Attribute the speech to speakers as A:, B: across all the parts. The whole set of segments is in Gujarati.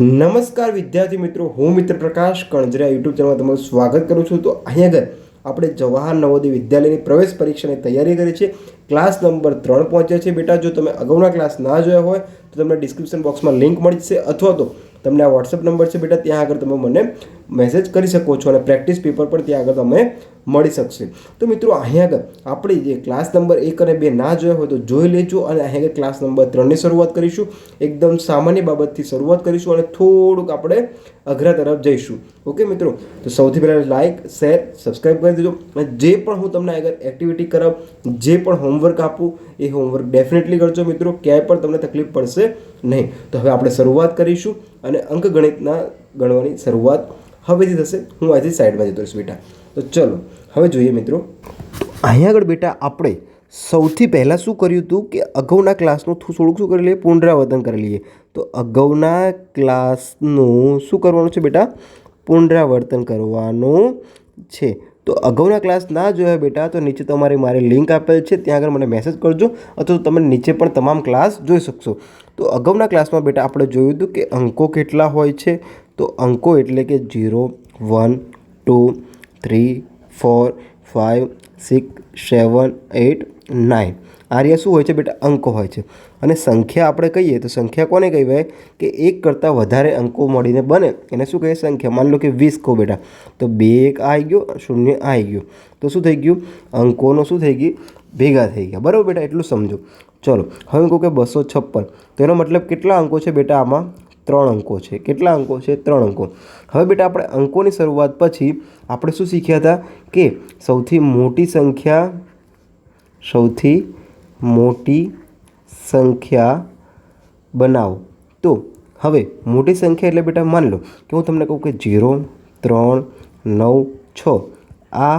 A: નમસ્કાર વિદ્યાર્થી મિત્રો, હું મિત્ર પ્રકાશ કણજરા યુટ્યુબ ચેનલમાં તમારું સ્વાગત કરું છું. તો અહીંયા આગળ આપણે જવાહર નવોદય વિદ્યાલયની પ્રવેશ પરીક્ષાની તૈયારી કરી છે. ક્લાસ નંબર ત્રણ પહોંચ્યા છે બેટા. જો તમે અગાઉના ક્લાસ ના જોયા હોય, તો તમને ડિસ્ક્રિપ્શન બોક્સમાં લિંક મળી જશે. અથવા તો તમને આ વોટ્સઅપ નંબર છે બેટા, ત્યાં આગળ તમે મને મેસેજ કરી શકો છો અને પ્રેક્ટિસ પેપર પણ ત્યાં આગળ તમે મળી શકશે. તો મિત્રો અહીંયા આગળ આપણે જે ક્લાસ નંબર એક અને બે ના જોયા હોય તો જોઈ લેજો અને અહીંયા આગળ ક્લાસ નંબર ત્રણની શરૂઆત કરીશું. એકદમ સામાન્ય બાબતથી શરૂઆત કરીશું અને થોડુંક આપણે અઘરા તરફ જઈશું. ઓકે મિત્રો? તો સૌથી પહેલાં લાઇક શેર સબસ્ક્રાઈબ કરી દેજો. અને જે પણ હું તમને આગળ એક્ટિવિટી કરાવ, જે પણ હોમવર્ક આપું, એ હોમવર્ક ડેફિનેટલી કરજો મિત્રો. ક્યાંય પણ તમને તકલીફ પડશે નહીં. તો હવે આપણે શરૂઆત કરીશું અને અંકગણિતના ગણવાની શરૂઆત હવેથી થશે. હું અહીંથી સાઈડમાં જતો રહીશ બેટા. તો ચલો, હવે જોઈએ મિત્રો. અહીંયા આગળ બેટા આપણે સૌથી પહેલાં શું કર્યું હતું કે અગાઉના ક્લાસનું થોડુંક શું કરી લઈએ? પુનરાવર્તન કરી લઈએ. તો અગાઉના ક્લાસનું શું કરવાનું છે બેટા? પુનરાવર્તન કરવાનું છે. તો અગાઉના ક્લાસ ના જોયા બેટા, તો નીચે તમારે મારી લિંક આપેલ છે. ત્યાં આગળ મને મેસેજ કરજો અથવા તમે નીચે પણ તમામ ક્લાસ જોઈ શકશો. તો અગાઉના ક્લાસમાં બેટા આપણે જોયું હતું કે અંકો કેટલા હોય છે? તો અંકો એટલે કે zero one two three four five six seven eight nine આ રહ્યા શું હોય છે બેટા? અંકો હોય છે. અને સંખ્યા આપણે કહીએ તો સંખ્યા કોને કહેવાય? કે એક કરતાં વધારે અંકો મળીને બને. એને શું કહીએ? સંખ્યા. માની લો કે વીસ કહો બેટા. તો બે એક આવી ગયો, શૂન્ય આવી ગયો. તો શું થઈ ગયું? અંકોનો શું થઈ ગયું? ભેગા થઈ ગયા. બરાબર બેટા? એટલું સમજો. ચલો. હવે કહું કે બસો છપ્પન. તો એનો મતલબ કેટલા અંકો છે બેટા આમાં? ત્રણ અંકો છે. કેટલા અંકો છે? ત્રણ અંકો. હવે બેટા આપણે અંકોની શરૂઆત પછી આપણે શું શીખ્યા હતા? કે સૌથી મોટી સંખ્યા, સૌથી મોટી સંખ્યા બનાવો. તો હવે મોટી સંખ્યા એટલે બેટા માની લો કે હું તમને કહું કે ઝીરો, ત્રણ, નવ, છ. આ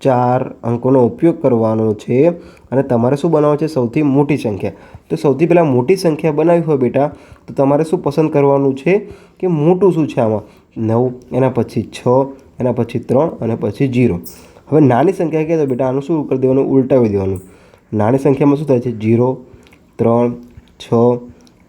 A: ચાર અંકોનો ઉપયોગ કરવાનો છે અને તમારે શું બનાવવું છે? સૌથી મોટી સંખ્યા. તો સૌથી પહેલાં મોટી સંખ્યા બનાવી હોય બેટા, તો તમારે શું પસંદ કરવાનું છે કે મોટું શું છે આમાં? નવ, એના પછી છ, એના પછી ત્રણ અને પછી જીરો. હવે નાની સંખ્યા કહે તો બેટા, આનું શું કરી દેવાનું? ઉલટાવી દેવાનું. નાની સંખ્યામાં શું થાય છે? જીરો, ત્રણ, છ,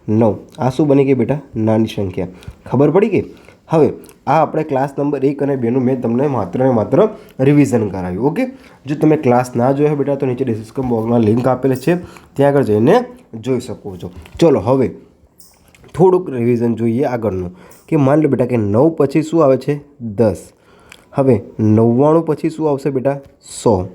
A: નવ. આ શું બની ગઈ બેટા? નાની સંખ્યા. ખબર પડી ગઈ? હવે આ આપણે ક્લાસ નંબર એક અને બેનું મેં તમને માત્ર ને માત્ર રિવિઝન કરાવ્યું ઓકે જો તમે ક્લાસ ના જોયો બેટા, તો નીચે ડિસ્ક્રિપ્શન બોક્સમાં લિંક આપેલ છે. ત્યાં આગળ જઈને જોઈ શકો છો. ચલો, હવે થોડુંક રિવિઝન જોઈએ આગળનું. કે માની લો બેટા કે નવ પછી શું આવે છે? દસ. હવે નવ્વાણું પછી શું આવશે બેટા? સો.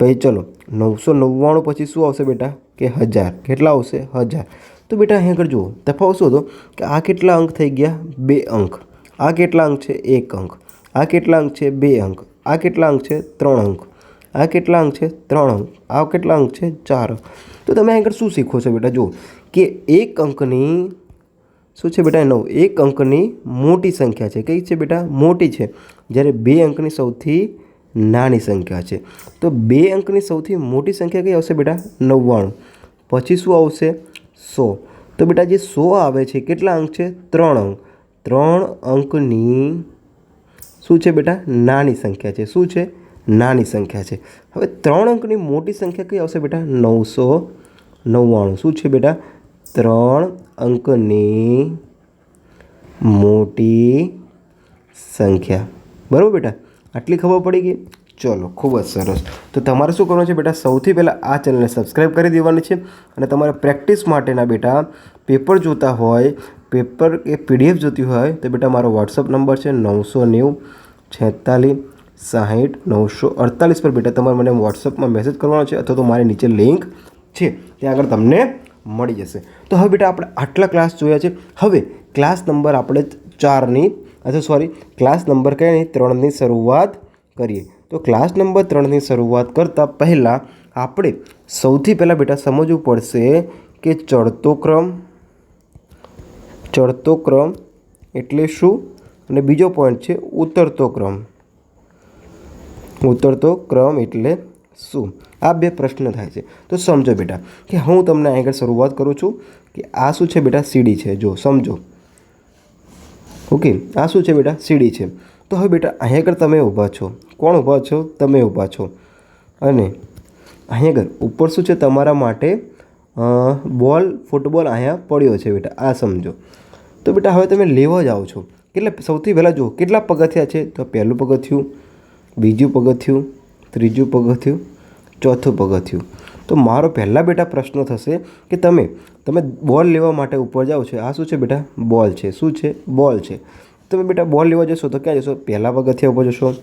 A: પછી ચલો, નવસો નવ્વાણું પછી શું આવશે બેટા? કે હજાર. કેટલા આવશે? હજાર. તો બેટા અહીં આગળ જુઓ, તફાવત શું હતો કે આ કેટલા અંક થઈ ગયા? બે અંક. આ કેટલા અંક છે એક અંક. આ કેટલા અંક છે બે અંક. આ કેટલા અંક છે ત્રણ અંક. આ કેટલા અંક છે ત્રણ અંક. આ કેટલા અંક છે ચાર અંક. તો તમે આગળ શું શીખો છો બેટા? જુઓ કે એક અંકની શું છે બેટા નવ? એક અંકની મોટી સંખ્યા છે. કઈ છે બેટા? મોટી છે. જ્યારે બે અંકની સૌથી નાની સંખ્યા છે. તો બે અંકની સૌથી મોટી સંખ્યા કઈ આવશે બેટા? નવ્વાણું. પછી શું આવશે? સો. તો બેટા જે સો આવે છે, કેટલા અંક છે? ત્રણ અંક. ત્રણ અંકની શું છે બેટા? નાની સંખ્યા છે. શું છે? નાની સંખ્યા છે. હવે ત્રણ અંકની મોટી સંખ્યા કઈ આવશે બેટા? નવસો નવ્વાણું. શું છે બેટા? ત્રણ અંકની મોટી સંખ્યા. બરાબર બેટા? આટલી ખબર પડી ગઈ? ચલો, ખૂબ જ સરસ. તો તમારે શું કરવાનું છે બેટા, સૌથી પહેલાં આ ચેનલને સબસ્ક્રાઈબ કરી દેવાની છે અને તમારે પ્રેક્ટિસ માટેના બેટા પેપર જોતા હોય પેપર કે પીડીએફ જોતી હોય, તો બેટા મારો વોટ્સઅપ નંબર છે નવસો નેવું છેતાલીસ સાહીઠ નવસો અડતાલીસ પર બેટા તમારે મને વોટ્સઅપમાં મેસેજ કરવાનો છે અથવા તો મારી નીચે લિંક છે, ત્યાં આગળ તમને મળી જશે. તો હવે બેટા આપણે આટલા ક્લાસ જોયા છે. હવે ક્લાસ નંબર આપણે ચારની અથવા સોરી ક્લાસ નંબર નહીં ત્રણની શરૂઆત કરીએ. તો ક્લાસ નંબર ત્રણની શરૂઆત કરતાં પહેલાં આપણે સૌથી પહેલાં બેટા સમજવું પડશે કે ચડતો ક્રમ ચડતો ક્રમ એટલે શું? અને બીજો પોઈન્ટ છે ઉતરતો ક્રમ. ઉતરતો ક્રમ એટલે શું? આ બે પ્રશ્ન થાય છે. તો સમજો બેટા કે હું તમને આગળ શરૂઆત કરું છું કે આ શું છે બેટા? સીડી છે. જો, સમજો. ઓકે આ શું છે બેટા? સીડી છે. તો હવે બેટા અહીં આગળ તમે ઊભા છો. કોણ ઊભા છો? તમે ઊભા છો. અને અહીં આગળ, ઉપર શું છે? તમારા માટે બોલ, ફૂટબોલ અહીંયા પડ્યો છે બેટા. આ સમજો. તો બેટા, હવે તમે લેવા જાઓ છો. કેટલા, સૌથી પહેલાં જુઓ, કેટલા પગથિયા છે? તો પહેલું પગથિયું, બીજું પગથિયું, ત્રીજું પગથિયું, ચોથું પગથિયું. તો મારો પહેલાં બેટા પ્રશ્ન થશે કે તમે તમે બોલ લેવા માટે ઉપર જાઓ છો. આ શું છે બેટા? બોલ છે. શું છે? બોલ છે. તમે બેટા બોલ લેવા જશો તો ક્યાં જશો? પહેલા પગથિયા ઉપર જશો,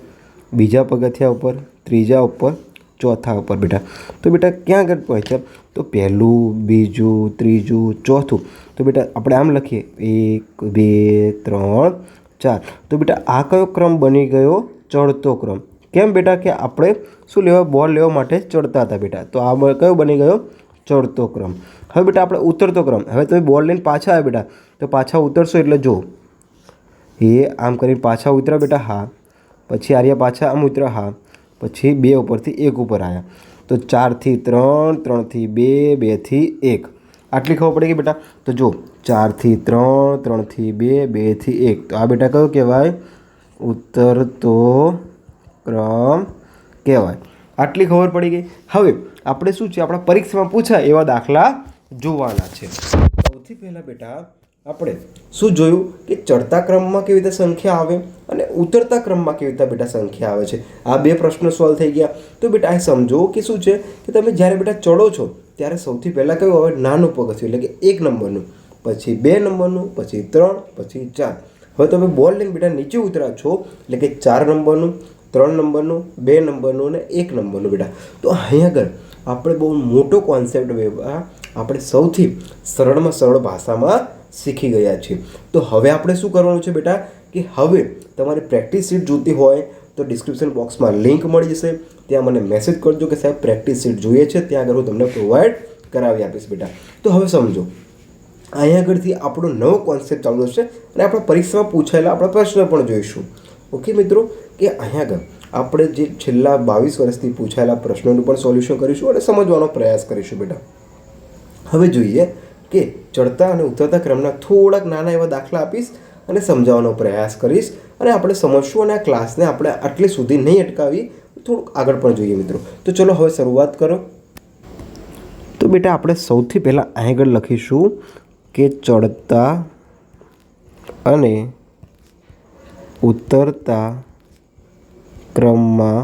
A: બીજા પગથિયા ઉપર, ત્રીજા ઉપર, ચોથા ઉપર બેટા. તો બેટા ક્યાં આગળ પહોંચ્યા તો પહેલું, બીજું, ત્રીજું, ચોથું. તો બેટા આપણે આમ લખીએ. એક, બે, ત્રણ, ચાર. તો બેટા આ કયો ક્રમ બની ગયો? ચડતો ક્રમ. કેમ બેટા કે આપણે શું લેવા? બોલ લેવા માટે ચડતા હતા બેટા. તો આ બ- કયો બની ગયો? ચડતો ક્રમ. હવે બેટા આપણે ઉતરતો ક્રમ. હવે તમે બોલ લઈને પાછા આવ્યા બેટા. તો પાછા ઉતરશો એટલે જો એ આમ કરીને પાછા ઉતર્યા બેટા હા, પછી આર્યા પાછા આમ ઉતર્યા હા, પછી બે ઉપરથી એક ઉપર આવ્યા તો ચારથી ત્રણ, ત્રણથી બે, બેથી એક. આટલી ખબર પડી ગઈ બેટા? તો જો, ચારથી ત્રણ, ત્રણથી બે, બેથી એક. તો આ બેટા કયો કહેવાય? ઉતરતો ક્રમ કહેવાય. આટલી ખબર પડી ગઈ. હવે આપણે શું છે? આપણા પરીક્ષામાં પૂછાય એવા દાખલા જોવાના છે. સૌથી પહેલાં બેટા આપણે શું જોયું કે ચડતા ક્રમમાં કેવી રીતે સંખ્યા આવે અને ઉતરતા ક્રમમાં કેવી રીતે બેટા સંખ્યા આવે છે? આ બે પ્રશ્નો સોલ્વ થઈ ગયા. તો બેટા, આ સમજો કે શું છે કે તમે જ્યારે બેટા ચડો છો, ત્યારે સૌથી પહેલાં કયું આવે? નાનું પગથિયું, એટલે કે એક નંબરનું. પછી બે નંબરનું, પછી ત્રણ, પછી ચાર. હવે તમે બોલ લઈને બેટા નીચે ઉતરા છો, એટલે કે ચાર નંબરનું, ત્રણ નંબરનું, બે નંબરનું અને એક નંબરનું બેટા. તો અહીં આગળ આપણે બહુ મોટો કોન્સેપ્ટ આપણે સૌથી સરળમાં સરળ ભાષામાં શીખી ગયા છીએ. તો હવે આપણે શું કરવાનું છે બેટા? કે હવે તમારે પ્રેક્ટિસ સીટ જોતી હોય તો ડિસ્ક્રિપ્શન બોક્સમાં લિંક મળી જશે. ત્યાં મને મેસેજ કરજો કે સાહેબ, પ્રેક્ટિસ સીટ જોઈએ છે, ત્યાં આગળ હું તમને પ્રોવાઈડ કરાવી આપીશ બેટા. તો હવે સમજો. અહીંયા આગળથી આપણો નવો કોન્સેપ્ટ ચાલુ થશે અને આપણે પરીક્ષામાં પૂછાયેલા આપણા પ્રશ્ન પણ જોઈશું. ઓકે મિત્રો? કે અહીંયા આગળ આપણે જે છેલ્લા બાવીસ વર્ષથી પૂછાયેલા પ્રશ્નોનું પણ સોલ્યુશન કરીશું અને સમજવાનો પ્રયાસ કરીશું બેટા. હવે જોઈએ કે ચડતા અને ઉતરતા ક્રમના થોડાક નાના એવા દાખલા આપીશ અને સમજાવવાનો પ્રયાસ કરીશ અને આપણે સમજશું અને આ ક્લાસને આપણે આટલી સુધી નહીં અટકાવી, થોડુંક આગળ પણ જોઈએ મિત્રો. તો ચલો હવે શરૂઆત કરો. તો બેટા, આપણે સૌથી પહેલાં આગળ લખીશું કે ચડતા અને ઉતરતા ક્રમમાં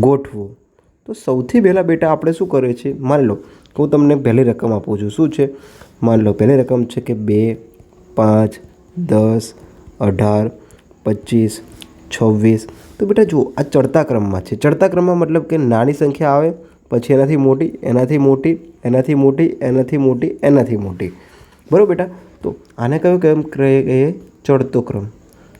A: ગોઠવો. તો સૌથી પહેલાં બેટા આપણે શું કરીએ છીએ? માની લો હું તમને પહેલી રકમ આપું છું. શું છે? માની લો પહેલી રકમ છે કે બે, પાંચ, દસ, અઢાર, પચીસ, છવ્વીસ. તો બેટા જુઓ, આ ચડતા ક્રમમાં છે. ચડતા ક્રમમાં મતલબ કે નાની સંખ્યા આવે, પછી એનાથી મોટી એનાથી મોટી એનાથી મોટી એનાથી મોટી એનાથી મોટી. બરાબર બેટા? તો આને કયો કેમ કહે એ ચડતો ક્રમ?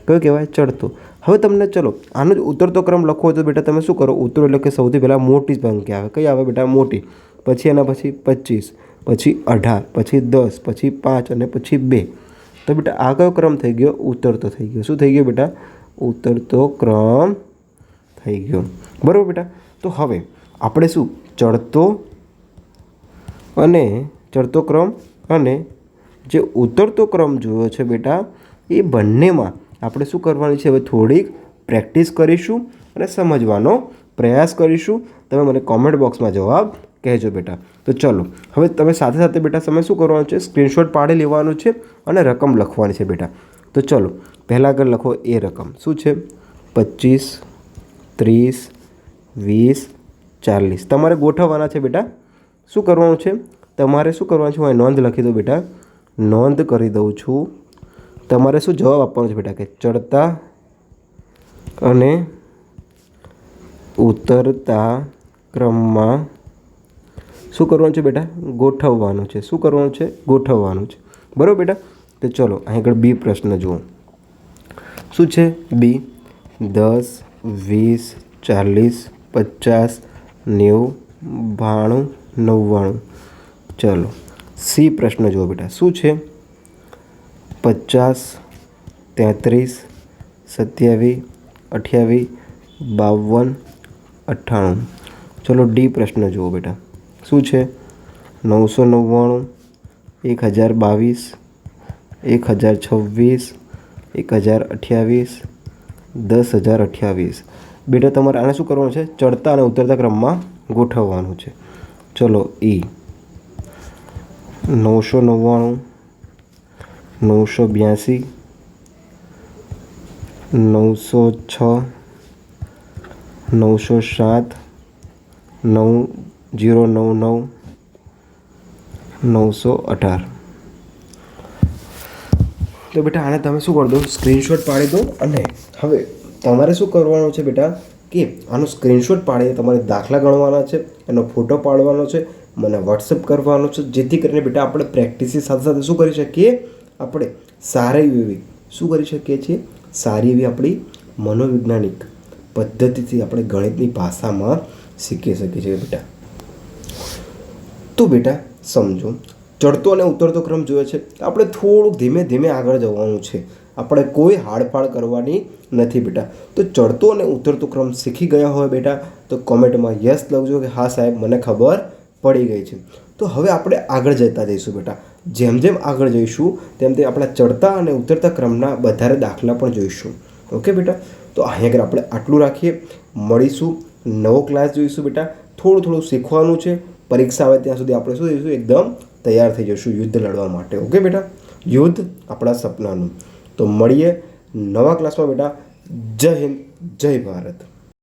A: કયો કહેવાય? ચડતો. હવે તમને ચલો, આનો જ ઉતરતો ક્રમ હોય તો બેટા તમે શું કરો? ઉતરો એટલે કે સૌથી પહેલાં મોટી સંખ્યા આવે. કઈ આવે બેટા? મોટી. પછી એના પછી પચીસ, પછી અઢાર, પછી દસ, પછી પાંચ અને પછી બે. તો બેટા આ કયો ક્રમ થઈ ગયો? ઉતરતો થઈ ગયો. શું થઈ ગયો બેટા? ઉતરતો ક્રમ થઈ ગયો. બરાબર બેટા? તો હવે આપણે શું? ચડતો અને ચડતો ક્રમ અને જે ઉતરતો ક્રમ જોયો છે બેટા, એ બંનેમાં આપણે શું કરવાની છે? હવે થોડીક પ્રેક્ટિસ કરીશું અને સમજવાનો પ્રયાસ કરીશું. તમે મને કોમેન્ટ બોક્સમાં જવાબ કહેજો બેટા. તો ચલો, હવે તમે સાથે સાથે બેટા તમે શું કરવાનું છે? સ્ક્રીનશોટ પાડી લેવાનું છે અને રકમ લખવાની છે બેટા. તો ચલો, પહેલાં આગળ લખો એ રકમ. શું છે? પચીસ, ત્રીસ, વીસ, ચાલીસ. તમારે ગોઠવવાના છે બેટા. શું કરવાનું છે? તમારે શું કરવાનું છે? હું નોંધ લખી દઉં બેટા. નોંધ કરી દઉં છું. તમારે શું જવાબ આપવાનો છે બેટા? કે ચડતા અને ઉતરતા ક્રમમાં શું કરવાનું છે બેટા? ગોઠવવાનું છે. શું કરવાનું છે? ગોઠવવાનું છે. બરાબર બેટા? તો ચલો અહીં આગળ બી પ્રશ્ન જુઓ. શું છે? બી, દસ, વીસ, ચાલીસ, પચાસ, નેવું, બાણું, નવ્વાણું. ચલો, સી પ્રશ્ન જુઓ બેટા. શું છે? પચાસ, તેત્રીસ, સત્યાવીસ, અઠ્યાવીસ, બાવન, અઠ્ઠાણું. ચલો, ડી પ્રશ્ન જુઓ બેટા. શું છે? નવસો નવ્વાણું, એક હજાર બાવીસ, એક હજાર છવ્વીસ, એક હજાર અઠ્યાવીસ, દસ હજાર અઠ્યાવીસ. બેટા, તમારે આને શું કરવાનું છે? ચડતા અને ઉતરતા ક્રમમાં ગોઠવવાનું છે. ચલો ઈ નવસો નવ્વાણું, નવસો બ્યાસી, નવસો છ, નવસો સાત, નવ જીરો નવ નવ નવસો અઢાર. તો બેટા, આને તમે શું કરી દો? સ્ક્રીનશોટ પાડી દો અને હવે તમારે શું કરવાનું છે બેટા? કે આનો સ્ક્રીનશોટ પાડીને તમારે દાખલા ગણવાના છે, એનો ફોટો પાડવાનો છે, મને વોટ્સઅપ કરવાનો છે, જેથી કરીને બેટા આપણે પ્રેક્ટિસની સાથે સાથે શું કરી શકીએ? આપણે સારી એવી, શું કરી શકીએ છીએ? સારી એવી આપણી મનોવૈજ્ઞાનિક પદ્ધતિથી આપણે ગણિતની ભાષામાં શીખી શકીએ છીએ બેટા. તો બેટા, સમજો. ચડતો અને ઉતરતો ક્રમ જોયો છે. આપણે થોડુંક ધીમે ધીમે આગળ જવાનું છે. આપણે કોઈ હાડફાડ કરવાની નથી બેટા. તો ચડતો અને ઉતરતો ક્રમ શીખી ગયા હોય બેટા, તો કોમેન્ટમાં યસ લખજો કે હા સાહેબ, મને ખબર પડી ગઈ છે. તો હવે આપણે આગળ જતા જઈશું બેટા. જેમ જેમ આગળ જઈશું, તેમ તેમ આપણા ચડતા અને ઉતરતા ક્રમના વધારે દાખલા પણ જોઈશું. ઓકે બેટા? તો અહીંયા આગળ આપણે આટલું રાખીએ. મળીશું. નવો ક્લાસ જોઈશું બેટા. થોડું થોડું શીખવાનું છે. પરીક્ષા આવે ત્યાં સુધી આપણે શું થઈશું? એકદમ તૈયાર થઈ જઈશું યુદ્ધ લડવા માટે. ઓકે બેટા? યુદ્ધ આપણા સપનાનું. તો મળીએ નવા ક્લાસમાં બેટા. જય હિન્દ, જય ભારત.